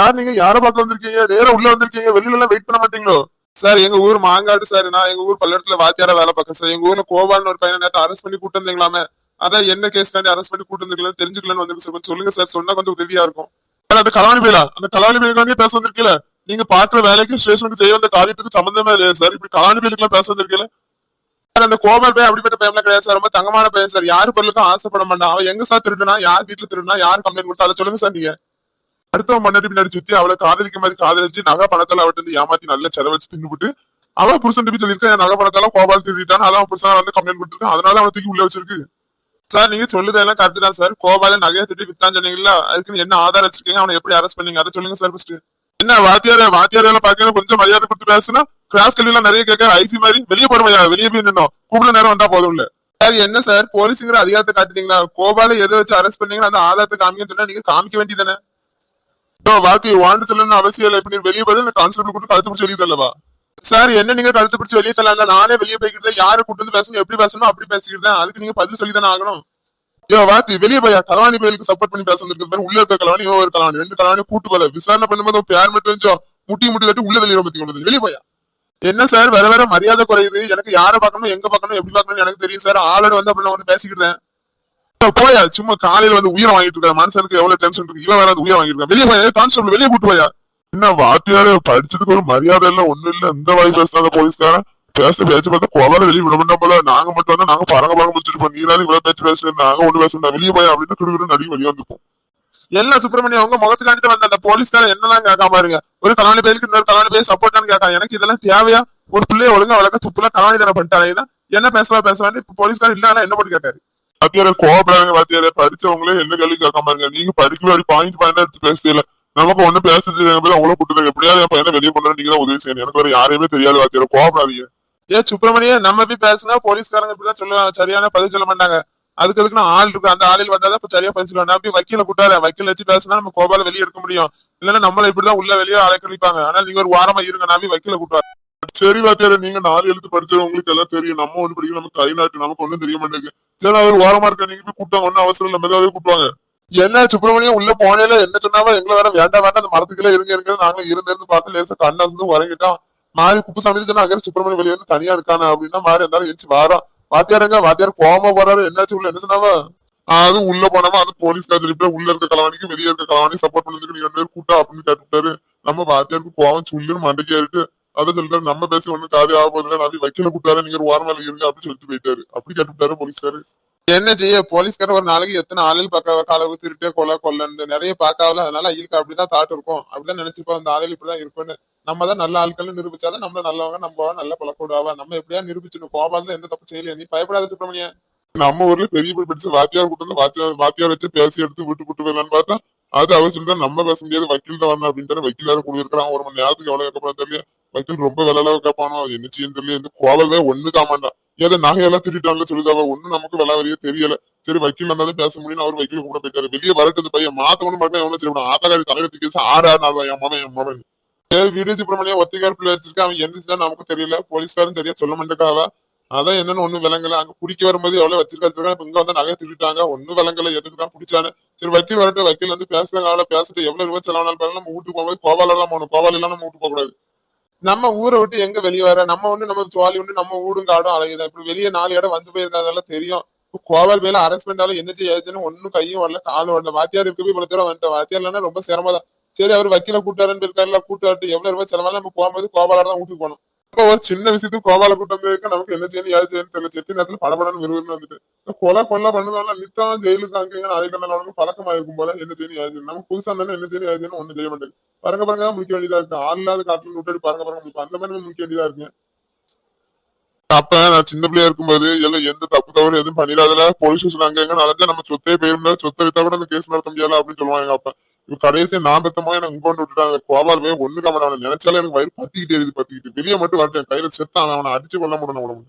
யார் நீங்க யார பார்க்க வந்திருக்கீங்க? நேரம் உள்ள வந்திருக்கீங்க. வெளியில எல்லாம் வெயிட் பண்ண மாட்டீங்களோ? சார் எங்க ஊர் மாங்காடு சார் நான் எங்க ஊர் பல்லடத்துல வாத்தியார வேலை பார்க்க சார். எங்க ஊர்ல கோபால்னு ஒரு பையனை நேரத்தை அரெஸ்ட் பண்ணி கூட்டு வந்தீங்களாமே. அதான் என்ன கேஸ் தாண்டி அரெஸ்ட் பண்ணி கூட்டு வந்திருக்கலாம் தெரிஞ்சுக்கலன்னு வந்து சார். கொஞ்சம் சொல்லுங்க சார் சொன்னா கொஞ்சம் உதவியா இருக்கும். சார், அந்த கலாணி பேலா? அந்த கலாணி பேலுக்காண்டி பேச வந்திருக்கல நீங்க பாக்குற வேலைக்கு ஸ்டேஷனுக்கு செய்ய வந்த காரியத்துக்கு சம்பந்தமே இல்லையா சார். இப்படி கலாணி பேலுக்குலாம் பேச வந்திருக்கல சார் அந்த கோபால் பையன் அப்படிப்பட்ட பையன்லாம் கிடையாது சார். ரொம்ப தங்கமான பையன் சார். யாரு பொருளுக்கும் ஆசைப்பட மாட்டான். அவன் எங்க சார் திருடுனா யார் வீட்டுல திருடுனா யார் கம்ப்ளைண்ட் கொடுத்தா? அதை சொல்லுங்க சார் நீங்க. அடுத்தவன் மன்னடி பின்னாடி சுத்தி அவளை காதலிக்க மாதிரி காதலிச்சு நகை பணத்தால அவட்ட இருந்து ஏமாத்தி நல்ல செலவச்சு தின்னுபிட்டு அவன் புருஷன் போய் சொல்லியிருக்கா என் நகை பணத்தால கோபால் திருடிட்டான் அதான் அவன் புருஷன் வந்து கம்ப்ளைண்ட் கொடுத்துருக்கான் அதனால அவன் தூக்கி உள்ள வச்சிருக்கு. சார் நீங்க சொல்லுதெல்லாம் கரெக்ட் தான் சார் கோபால நகையை திட்டி வித்தான் சொன்னீங்களா அதுக்கு என்ன ஆதாரம் வச்சிருக்கீங்க? அவனை எப்படி அரெஸ்ட் பண்ணீங்க? அதை சொல்லுங்க சார் ஃபர்ஸ்ட் என்ன வாத்தியார வாத்தியாரெல்லாம் பாக்கணும் கொஞ்சம் மரியாதை கொடுத்து பேசுனா கிளாஸ் கல்வியெல்லாம் நிறைய கேட்க ஐசி மாதிரி வெளியே போடுவையா வெளியே போய் நின்னோம். கூப்பிட நேரம் வந்தா போதும் இல்ல. சார் என்ன சார் போலீஸுங்கிற அதிகாரத்தை காட்டுறீங்களா கோபால எதை வச்சு அரெஸ்ட் பண்ணீங்கன்னா அந்த ஆதாரத்தை காமிக்க சொன்னா நீங்க காமிக்க வேண்டியதானே வாக்கு வாண்டு சொல்லணும்னு அவசியம் இல்லை. இப்ப நீ வெளியே போய் இந்த கான்ஸ்டபிள் கூட்டு கழுத்து பிடிச்சி வெளியே தள்ளவா? சார் என்ன நீங்க கழுத்து பிடிச்சி வெளியே தரலாம் நானே வெளியே போய்க்கிட்டு யாரு கூட்டு வந்து பேசணும் எப்படி பேசணும் அப்படி பேசிக்கிட்டேன் அதுக்கு நீங்க பதில் சொல்லி தானே ஆகணும். ஏ வாத்தி வெளியே போயா கலவாணி பேருக்கு சப்போர்ட் பண்ணி பேச வந்திருக்கிறது உள்ள இருக்க கலவாணி இவன் ஒரு கலவாணி ரெண்டு கலவாணி கூட்டு போல. விசாரணை பண்ணும்போது பேர் மட்டும் இருந்துச்சோ முட்டி முட்டி தட்டி உள்ள வெளியே பத்தி கொண்டு வெளியே போயா என்ன சார் வேற வேற மரியாதை குறையுது. எனக்கு யாரை பார்க்கணும் எங்க பார்க்கணும் எப்படி பார்க்கணும் எனக்கு தெரியும் சார் ஆளோட வந்து அப்படின்னு நான் பேசிக்கிட்டேன் போயா? சும்மா காலையில வந்து உயிரை வாங்கிட்டு இருக்க மனுஷனுக்கு எவ்வளவு டென்ஷன் இருக்கு? இவன் வேற உயிரை வாங்கிட்டு வெளியே போயா? கான்ஸ்டபிள் வெளியே கூட்டு போயா? என்ன வாத்தியாரு படிச்சதுக்கு ஒரு மரியாதை இல்ல ஒண்ணு இல்ல. இந்த வாய் பேசுறாங்க போலீஸ்காரன். பேச பேச்சு பார்த்தா கோவால வெளியே விட மாட்டோம் போல. நாங்க மட்டும் வந்து நாங்க பறங்க பறங்க முடிச்சிருப்போம் போய் நீராது இவ்வளவு பேச்சு பேசுறது நாங்க ஒண்ணு பேசணும் வெளியே போய் அப்படின்னு கிடுக்கிட்டு நடி வெளியே வந்துப்போம் எல்லாம் சுப்பிரமணியம் அவங்க முகத்துக்காண்டிட்டு வந்த அந்த போலீஸ்காரன் என்னெல்லாம் கேட்காம பாருங்க ஒரு கலாணி பேருக்கு இன்னொரு கலாணி பேர் சப்போர்ட்டான்னு கேட்காங்க எனக்கு இதெல்லாம் தேவையா? ஒரு பிள்ளைய ஒழுங்கா வளர்க்க துப்புல கலாணி தானே பண்ணிட்டாங்க என்ன பேசலாம் பேசலாம்னு இப்ப போலீஸ்காரன் இல்ல என்ன போட்டு கேட்டாரு? வாத்தியார கோபப்படாங்க வாத்தியார. படிச்சவங்களே என்ன கேள்வி கேட்காம பாருங்க நீங்க படிக்கல ஒரு பாயிண்ட் பாயிண்ட் எடுத்து பேசல நமக்கு ஒண்ணு பேசுறது போய் அவ்வளவு கூட்டுறாங்க எப்படியாவது என் பையனை வெளியே கொண்டு நீங்க தான் உதவி செய்யணும். எனக்கு வேற யாரையுமே தெரியாது வாத்தியார. கோபப்படாதீங்க. ஏன் சுப்பிரமணிய நம்ம போய் பேசினா போலீஸ்காரங்க இப்படிதான் சொல்லுவாங்க. சரியான பதில் சொல்ல மாட்டாங்க. அதுக்கு அதுக்கு நான் ஆள் இருக்கு. அந்த ஆளில் வந்தாதான் இப்ப சரியா பதில் சொல்லுவாங்க. நான் அப்படி வக்கீல கூட்டாரு வக்கீல் வச்சு பேசினா நம்ம கோபால வெளியே எடுக்க முடியும். இல்லன்னா நம்மள இப்படிதான் உள்ள வெளியே அழைக்கணிப்பாங்க ஆனா நீங்க ஒரு வாரமா இருங்க. நான் போய் வக்கீல கூட்டாரு சரி வாத்தியார. நீங்க நாலு எழுத்து படிச்சது உங்களுக்கு எல்லாம் தெரியும். நம்ம ஒண்ணு படிக்கணும். நம்ம கை நாட்டு நமக்கு ஒண்ணும் தெரிய மாட்டேங்குது. சரி அவர் ஓரமா இருக்க நீங்க போய் கூட்டாங்க ஒன்னும் அவசரம் இல்லை. மெதுவாவே கூட்டுவாங்க என்ன சுப்பிரமணியம் உள்ள போனேல என்ன சொன்னாலும் எங்களை வேற வேண்டாம் வேண்டாம் அந்த மரத்துக்குள்ள இருங்க இருங்க. நாங்களும் இருந்து இருந்து பார்த்து லேசா கண்ணா இருந்து உறங்கிட்டோம் மாறி குப்புசாமி சொன்னா அங்கே சுப்பிரமணியம் வெளியே வந்து தனியா இருக்கானே அப்படின்னா மாறி இருந்தாலும் எந்திச்சு வாரம் வாத்தியாருங்க வாத்தியார் கோவமா போறாரு. என்னாச்சு உள்ள? என்ன சொன்னாவா? அது உள்ள போனோமா அது போலீஸ் திருப்பி உள்ள இருக்க கலவாணிக்கு வெளியே இருக்க கலவாணி சப்போர்ட் பண்ணதுக்கு நீங்க ரெண்டு பேரும் கூட்டா அப்படின்னு கேட்டுட்டாரு. நம்ம வாத்தியாருக்கு கோவம் சொல்லுன்னு மண்டைக்கு ஏறிட்டு அதை சொல்லிட்டாரு நம்ம பேசி ஒண்ணு காதி ஆக போதுல நான் வைக்கல கூட்டாரு நீங்க ஒரு வாரம் மேல இருங்க அப்படின்னு சொல்லிட்டு போயிட்டாரு. அப்படி கேட்டுட்டாரு போலீஸ்காரு. என்ன செய்ய போலீஸ்காரர் ஒரு நாளைக்கு எத்தனை ஆளுகள் பார்க்க காலவு திருட்டு கொலை கொல்லன்னு நிறைய பார்க்காவல அதனால ஐயருக்கு அப்படிதான் தாட் இருக்கும். அப்படிதான் நினைச்சுப்போம் அந்த ஆளுகள் இப்படிதான் இருக்கும்னு நம்ம தான் நல்ல ஆட்கள் நிரூபிச்சாதான் நம்மள நல்லவங்க நம்ம நல்ல பழக்கூடாவா நம்ம எப்படியா நிரூபிச்சிடணும்? கோபால் தான் எந்த தப்பு செய்யலையா நீ பயப்படாத சுப்பிரமணிய. நம்ம ஊர்ல பெரிய போய் படிச்சு வாத்தியார் கூட்டு வந்து வாத்தியார் வாத்தியார் வச்சு பேசி எடுத்து விட்டு கூட்டு போயிடலான்னு பார்த்தா அது அவர் சொல்லி தான் நம்ம பேச முடியாது வக்கீல் தான் வரணும் அப்படின்ட்டு வக்கீல் வேற கொடுக்குறான் ஒரு மணி நேரத்துக்கு எவ்வளவு கேட்கப்படும் தெரியல. வக்கீல் ரொம்ப விலை கேட்பானோ என்ன செய்யும் தெரியல எந்த கோவலே ஒண்ணு காமாண்டா ஏதோ நகையெல்லாம் திருட்டான்ல சொல்லுதாவ ஒண்ணு நமக்கு விலை வரைய தெரியல. சரி வக்கீல் வந்தாலும் பேச முடியும் அவர் வக்கீல் கூட போயிட்டாரு. வெளியே வரட்டு பையன் மாத்தவனு மட்டும் எவ்வளவு சரி ஆத்தாக்காரி தலைவருக்கு கேஸ் ஆறு ஆறு நாள் என் மகன் என் மகன் வீடு சுப்பிரமணியம் ஒத்திகார் பிள்ளை வச்சிருக்கா? அவன் என்ன நமக்கு தெரியல. போலீஸ்காரும் சரியா சொல்ல மாட்டேக்காவ அதான் என்னன்னு ஒண்ணு விளங்கல. அங்க குடிக்க வரும்போது எவ்வளவு வச்சிருக்கா இங்க வந்து நகை திருட்டாங்க ஒண்ணு விளங்கல. எதுக்கு தான் பிடிச்சானு சரி வக்கீல் வரட்டு வக்கீல் வந்து பேசுறாங்க. அவளை பேசிட்டு எவ்வளவு ரூபாய் செலவானாலும் நம்ம வீட்டுக்கு போகும்போது கோவாலெல்லாம் போகணும். கோவால எல்லாம் நம்ம வீட்டுக்கு போக கூடாது நம்ம ஊரை விட்டு எங்க வெளியே வர? நம்ம ஒண்ணு நம்ம சுவாலி ஒண்ணு நம்ம ஊடும் காடும் அழகுதான். இப்படி வெளியே நாலு இடம் வந்து போயிருந்ததெல்லாம் தெரியும். கோவல் மேல அரெஸ்ட் பண்ணாலும் என்ன செய்யாதுன்னு ஒன்னும் கையும் வரல காலும் வரல. வாத்தியார் இருக்கு போய் இவ்வளவு தூரம் வந்துட்டோம். வாத்தியார் இல்லைன்னா ரொம்ப சிரமம் தான் சரி அவர் வக்கீல கூட்டாருன்னு இருக்காருல கூட்டாட்டு எவ்வளவு ரூபாய் செலவாலும் நம்ம போகும்போது கோபாலர் தான் வீட்டுக்கு போனோம் இப்ப ஒரு சின்ன விஷயத்துக்கு கோபால கூட்டம் நமக்கு என்ன செய்யணும் யாரு செய்யணும் தெரியல. செட்டி நேரத்துல படப்படன்னு விறுவிறுன்னு வந்துட்டு. கொலை கொலை பண்ணதால நித்தம் ஜெயிலுக்கு அங்கே நாளைக்கு நாளைக்கு பழக்கமாயிருக்கும் போல என்ன செய்யணும் யாரு செய்யணும்? நமக்கு புதுசா இருந்தாலும் என்ன செய்யணும் யாரு செய்யணும் ஒண்ணும் செய்ய மாட்டேங்குது. பாருங்க பாருங்க முடிக்க வேண்டியதா இருக்கு. ஆள் இல்லாத காட்டுல விட்டுட்டு பாருங்க பாருங்க அந்த மாதிரி முடிக்க வேண்டியதா இருக்கு. அப்ப நான் சின்ன பிள்ளையா இருக்கும்போது எல்லாம் எந்த தப்பு தவறு எதுவும் பண்ணிடாதல. போலீஸ் ஸ்டேஷன் அங்க எங்க நடந்தா நம்ம சொத்தே போயிருந்தா சொத்தை வித்தா கூட அந்த கேஸ் நடத்த முடியல அப்படின்னு சொல்லுவாங்க அப்ப அப்பா. கடைசியா நான் பெத்தமா எனக்கு கொண்டு விட்டுட்டாங்க. கோபால் போய் ஒண்ணு கவனம் நினைச்சாலே எனக்கு வயிறு பத்திக்கிட்டே இருக்கு பத்திக்கிட்டு. வெளியே மட்டும் வரட்டேன் கையில செத்தான் அவனை அடிச்சு கொள்ள முடியும் உடம்பு